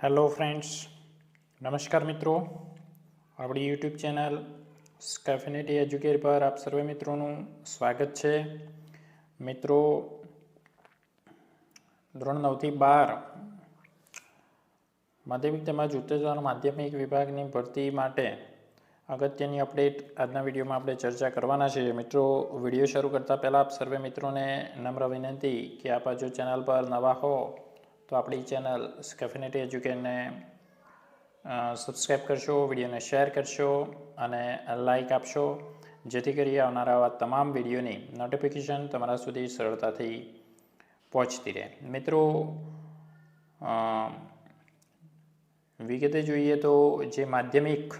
Hello friends નમસ્કાર મિત્રો આપણી યુટ્યુબ ચેનલ સ્કેફિનિટી એજ્યુકેર પર આપ સર્વે મિત્રોનું સ્વાગત છે મિત્રો ધોરણ નવથી બાર માધ્યમિક તેમજ ઉત્તેજન માધ્યમિક વિભાગની ભરતી માટે અગત્યની અપડેટ આજના વિડીયોમાં આપણે ચર્ચા કરવાના છીએ મિત્રો વીડિયો શરૂ કરતાં પહેલાં આપ સર્વે મિત્રોને નમ્ર વિનંતી કે આપ જો ચેનલ પર નવા હો તો આપણી ચેનલ સ્કેફિનેટી એજ્યુકેટને સબસ્ક્રાઈબ કરશો, વિડીયોને શેર કરશો અને લાઈક આપશો. જેથી કરી આવનારા આવા તમામ વિડીયોની નોટિફિકેશન તમારા સુધી સરળતાથી પહોંચતી રહે. મિત્રો વિગતે જોઈએ તો જે માધ્યમિક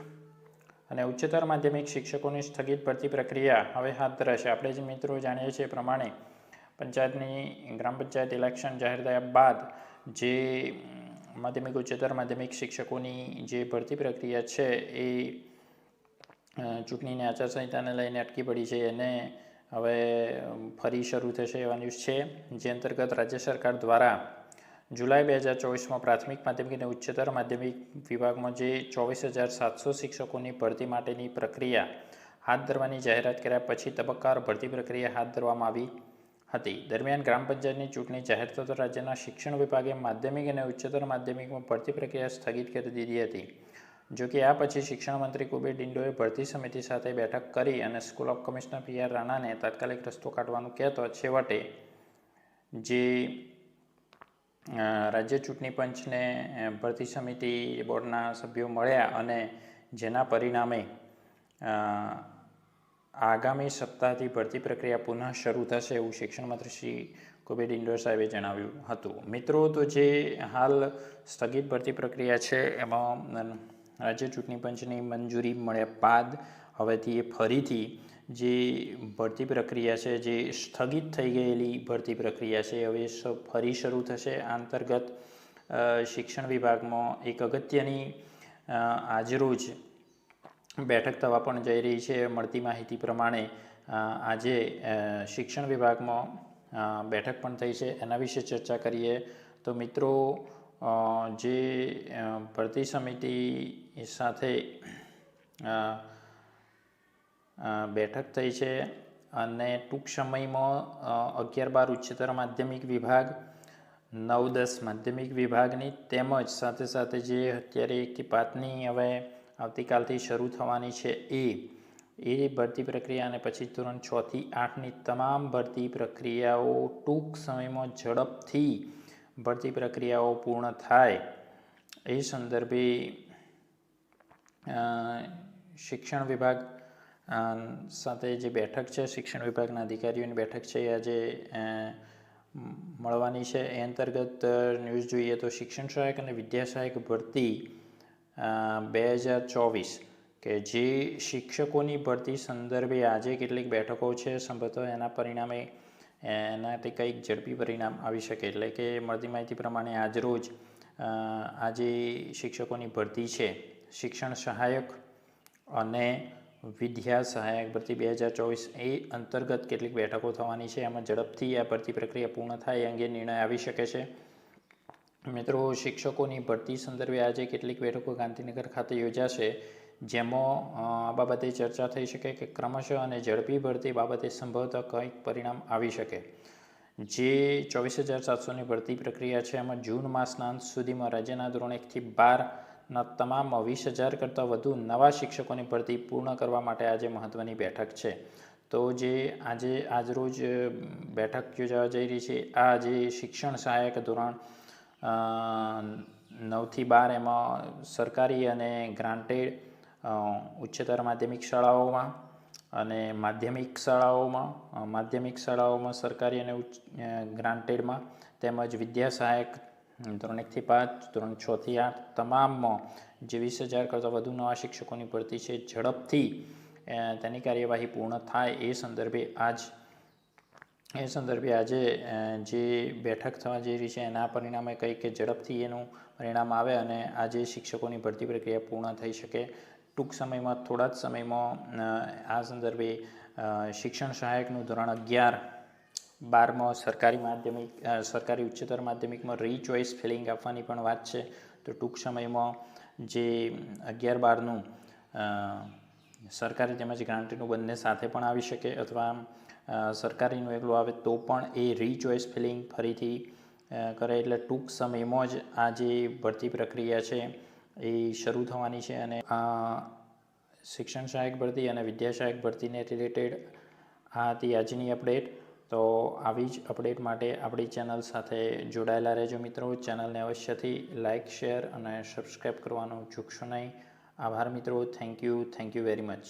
અને ઉચ્ચતર માધ્યમિક શિક્ષકોની સ્થગિત ભરતી પ્રક્રિયા હવે હાથ ધરાશે. આપણે જે મિત્રો જાણીએ છીએ પ્રમાણે, પંચાયતની ગ્રામ પંચાયત ઇલેક્શન જાહેર થયા બાદ જે માધ્યમિક, ઉચ્ચતર માધ્યમિક શિક્ષકોની જે ભરતી પ્રક્રિયા છે એ ચૂંટણીની આચારસંહિતાને લઈને અટકી પડી છે એને હવે ફરી શરૂ થશે એવા ન્યૂઝ છે. જે અંતર્ગત રાજ્ય સરકાર દ્વારા જુલાઈ બે હજાર ચોવીસમાં પ્રાથમિક માધ્યમિક અને ઉચ્ચતર માધ્યમિક વિભાગમાં જે ચોવીસ હજાર સાતસો શિક્ષકોની ભરતી માટેની પ્રક્રિયા હાથ ધરવાની જાહેરાત કર્યા પછી તબક્કાવાર ભરતી પ્રક્રિયા હાથ ધરવામાં આવી. હતી. દરમિયાન ગ્રામ પંચાયતની ચૂંટણી જાહેર થતાં રાજ્યના શિક્ષણ વિભાગે માધ્યમિક અને ઉચ્ચતર માધ્યમિકમાં ભરતી પ્રક્રિયા સ્થગિત કરી દીધી હતી. જોકે આ પછી શિક્ષણ મંત્રી કુબેર ડિંડોએ ભરતી સમિતિ સાથે બેઠક કરી અને school of commissioner P R રાણાને તાત્કાલિક રસ્તો કાઢવાનું કહેતો છેવટે જે રાજ્ય ચૂંટણી પંચને ભરતી સમિતિ બોર્ડના સભ્યો મળ્યા અને જેના પરિણામે આગામી સપ્તાહથી ભરતી પ્રક્રિયા પુનઃ શરૂ થશે એવું શિક્ષણ મંત્રી શ્રી કુબેર ઇન્ડોર સાહેબે જણાવ્યું હતું. મિત્રો, તો જે હાલ સ્થગિત ભરતી પ્રક્રિયા છે, એમાં રાજ્ય ચૂંટણી પંચની મંજૂરી મળ્યા બાદ હવેથી એ ફરીથી જે ભરતી પ્રક્રિયા છે, જે સ્થગિત થઈ ગયેલી ભરતી પ્રક્રિયા છે, હવે ફરી શરૂ થશે. આ અંતર્ગત શિક્ષણ વિભાગમાં એક અગત્યની આજરોજ બેઠક થવા પણ જઈ રહી છે. મળતી માહિતી પ્રમાણે આજે શિક્ષણ વિભાગમાં બેઠક પણ થઈ છે. એના વિશે ચર્ચા કરીએ. તો મિત્રો જે ભરતી સમિતિ સાથે બેઠક થઈ છે અને ટૂંક સમયમાં અગિયાર બાર ઉચ્ચતર માધ્યમિક વિભાગ, નવ દસ માધ્યમિક વિભાગની તેમજ સાથે સાથે જે અત્યારે એકથી પાંચની હવે આવતીકાલથી શરૂ થવાની છે. એ એ ભરતી પ્રક્રિયા અને પછી ધોરણ છથી આઠની તમામ ભરતી પ્રક્રિયાઓ ટૂંક સમયમાં ઝડપથી ભરતી પ્રક્રિયાઓ પૂર્ણ થાય. એ સંદર્ભે શિક્ષણ વિભાગ સાથે જે બેઠક છે, શિક્ષણ વિભાગના અધિકારીઓની બેઠક છે એ આજે મળવાની છે. એ અંતર્ગત ન્યૂઝ જોઈએ તો શિક્ષણ સહાયક અને વિદ્યા સહાયક ભરતી બે હજાર ચોવીસ કે જે શિક્ષકોની ભરતી સંદર્ભે આજે કેટલીક બેઠકો છે સંભવતઃ એના પરિણામે એનાથી કંઈક ઝડપી પરિણામ આવી શકે. એટલે કે મળતી માહિતી પ્રમાણે આજરોજ અ, આજે શિક્ષકોની ભરતી છે. શિક્ષણ સહાયક અને વિદ્યા સહાયક ભરતી બે હજાર ચોવીસ એ અંતર્ગત કેટલીક બેઠકો થવાની છે. એમાં ઝડપથી આ ભરતી પ્રક્રિયા પૂર્ણ થાય એ અંગે નિર્ણય આવી શકે છે. મિત્રો, શિક્ષકોની ભરતી સંદર્ભે આજે કેટલીક બેઠકો ગાંધીનગર ખાતે યોજાશે, જેમાં આ બાબતે ચર્ચા થઈ શકે કે ક્રમશઃ અને ઝડપી ભરતી બાબતે સંભવતઃ કંઈક પરિણામ આવી શકે. જે ચોવીસ હજાર સાતસોની ભરતી પ્રક્રિયા છે, એમાં જૂન માસના અંત સુધીમાં રાજ્યના ધોરણ એકથી બારના તમામ વીસ હજાર કરતાં વધુ નવા શિક્ષકોની ભરતી પૂર્ણ કરવા માટે આજે મહત્ત્વની બેઠક છે. તો જે આજે, આજરોજ બેઠક યોજાવા જઈ રહી છે, આ જે શિક્ષણ સહાયક ધોરણ નવથી બાર એમાં સરકારી અને ગ્રાન્ટેડ ઉચ્ચતર માધ્યમિક શાળાઓમાં અને માધ્યમિક શાળાઓમાં માધ્યમિક શાળાઓમાં સરકારી અને ઉચ્ચ ગ્રાન્ટેડમાં તેમજ વિદ્યા સહાયક ધોરણ એકથી પાંચ, ધોરણ છથી આઠ તમામમાં જે વીસ હજાર કરતાં વધુ નવા શિક્ષકોની ભરતી છે, ઝડપથી તેની કાર્યવાહી પૂર્ણ થાય એ સંદર્ભે આજ એ સંદર્ભે આજે જે બેઠક થવા જઈ રહી છે, એના પરિણામે કંઈક ઝડપથી એનું પરિણામ આવે અને આજે શિક્ષકોની ભરતી પ્રક્રિયા પૂર્ણ થઈ શકે. ટૂંક સમયમાં થોડા જ સમયમાં આ સંદર્ભે શિક્ષણ સહાયકનું ધોરણ અગિયાર, બારમાં સરકારી માધ્યમિક સરકારી ઉચ્ચતર માધ્યમિકમાં રીચોઇસ ફિલિંગ આપવાની પણ વાત છે. તો ટૂંક સમયમાં જે અગિયાર બારનું સરકારી તેમજ ગ્રાન્ટીનું બંને સાથે પણ આવી શકે અથવા સરકારીનું એકલું આવે તો પણ એ રીચોઇસ ફિલિંગ ફરીથી કરે એટલે ટૂંક સમયમાં જ આ જે ભરતી પ્રક્રિયા છે એ શરૂ થવાની છે અને આ શિક્ષણ સહાયક ભરતી અને વિદ્યા સહાયક ભરતીને રિલેટેડ આ હતી આજની અપડેટ. તો આવી જ અપડેટ માટે આપણી ચેનલ સાથે જોડાયેલા રહેજો મિત્રો. ચેનલને અવશ્યથી લાઇક શેર અને સબસ્ક્રાઈબ કરવાનું ચૂકશો નહીં. આભાર મિત્રો. Thank you thank you very much